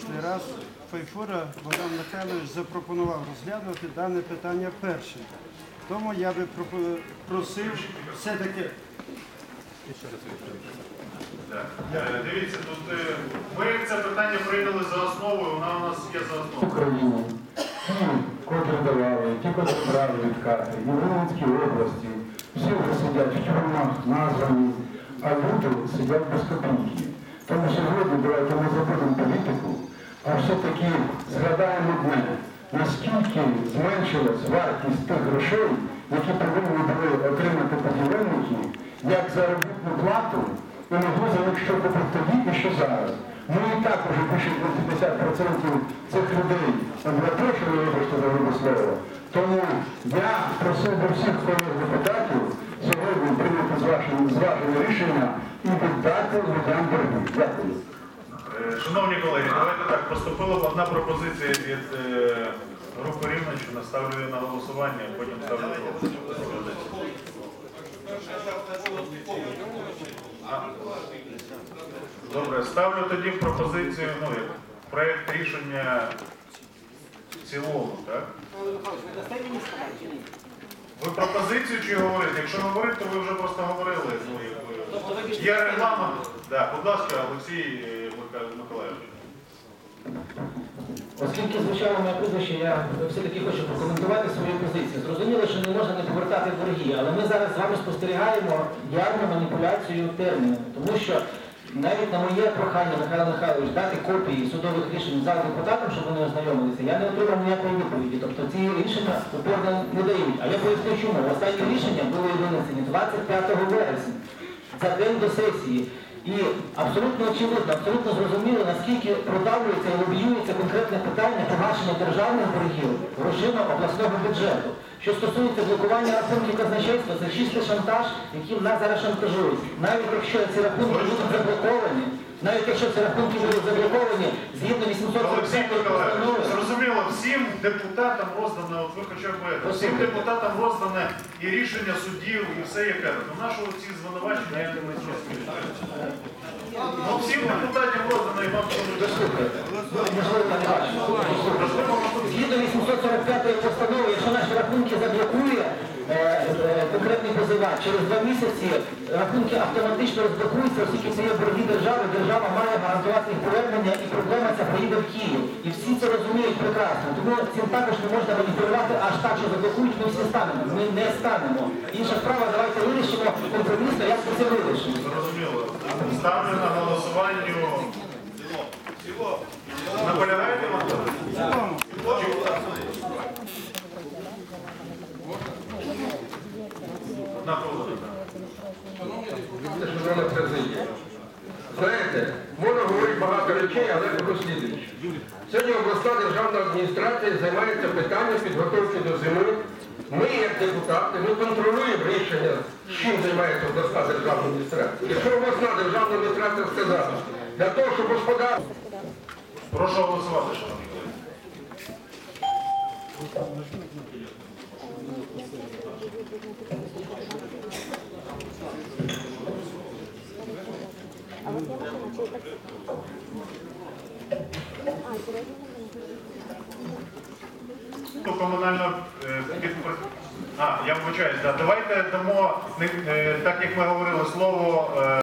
прошлий раз Файфура Богдан Михайлович запропонував розглянути дане питання першим. Тому я би просив все-таки Е, Дивіться, тут е, ми це питання прийняли за основу, вона у нас є за основу. Україну, ті, котрі давали, ті, котрі брали відкати, і в Рівненській області, всі вже сидять в тюрмах, названі, а люди сидять без копійки. Тому сьогодні давайте ми забудемо все-таки згадаємо одне, наскільки зменшилась вартість тих грошей, які повинні були отримати будівельники, як заробітну плату, і могли за них що купити тоді і що зараз. Ну і так уже більше 80% цих людей обратошили, вибачте за грубе слово. Тому я просив би всіх колег депутатів сьогодні прийняти зважені рішення і віддати людям борги. Дякую. Е, Шановні колеги, давайте так. Поступила одна пропозиція від е, групи Рівненщина. Ставлю її на голосування, потім ставлю на голосування. Добре, ставлю тоді пропозицію, ну, як проєкт рішення в цілому, так? Ви пропозицію чи говорите? Якщо говорити, то ви вже просто говорили. Ну, якби. Є регламент. Да, будь ласка, Олексій Оскільки звучало моє прізвище, я все-таки хочу прокоментувати свою позицію. Зрозуміло, що не можна не повертати борги, але ми зараз з вами спостерігаємо явну маніпуляцію терміну, тому що навіть на моє прохання Михайло Михайлович дати копії судових рішень зал депутатам, щоб вони ознайомилися, я не отримав ніякої відповіді. Тобто ці рішення упорно не дають. А я поясню чому. Останні рішення були винесені 25 вересня за день до сесії. І абсолютно очевидно, абсолютно зрозуміло, наскільки продавлюється і лобіюється конкретне питання погашення державних боргів грошима обласного бюджету. Що стосується блокування рахунків казначейства, це чистий шантаж, яким нас зараз шантажують. Навіть якщо ці рахунки будуть заблоковані, навіть якщо ці рахунки будуть заблоковані згідно Олексій 840 Миколайович, постанови, зрозуміло, всім депутатам роздано, от ви хоча б всім депутатам роздане і рішення суддів, і все яке. Ну нашого ці звинувачення я не. Ну всім депутатам роздано і вам. Згідно 845 постанови, якщо наші рахунки позивач, через два місяці рахунки автоматично розблокуються, оскільки це є борги держави, держава має гарантувати їх повернення і проблема ця поїде в Київ. І всі це розуміють прекрасно. Тому цим також не можна маніпулювати аж так, що заблокують, ми всі станемо. Ми не станемо. Інша справа, давайте вирішимо компромісно, як ми це вирішимо. зрозуміло. Ставлю на голосування. Наполягаєте вам? Знаєте, можна говорити багато речей, але послідуючи. Сьогодні обласна державна адміністрація займається питанням підготовки до зими. Ми, як депутати, ми контролюємо рішення, чим займається обласна державна адміністрація. Якщо обласна державна адміністрація сказала, для того, щоб господарство Прошу голосувати, шановні колеги. Ну, комунально е. А, я вибачаюсь, да. давайте дамо, е, так як ми говорили, слово. е,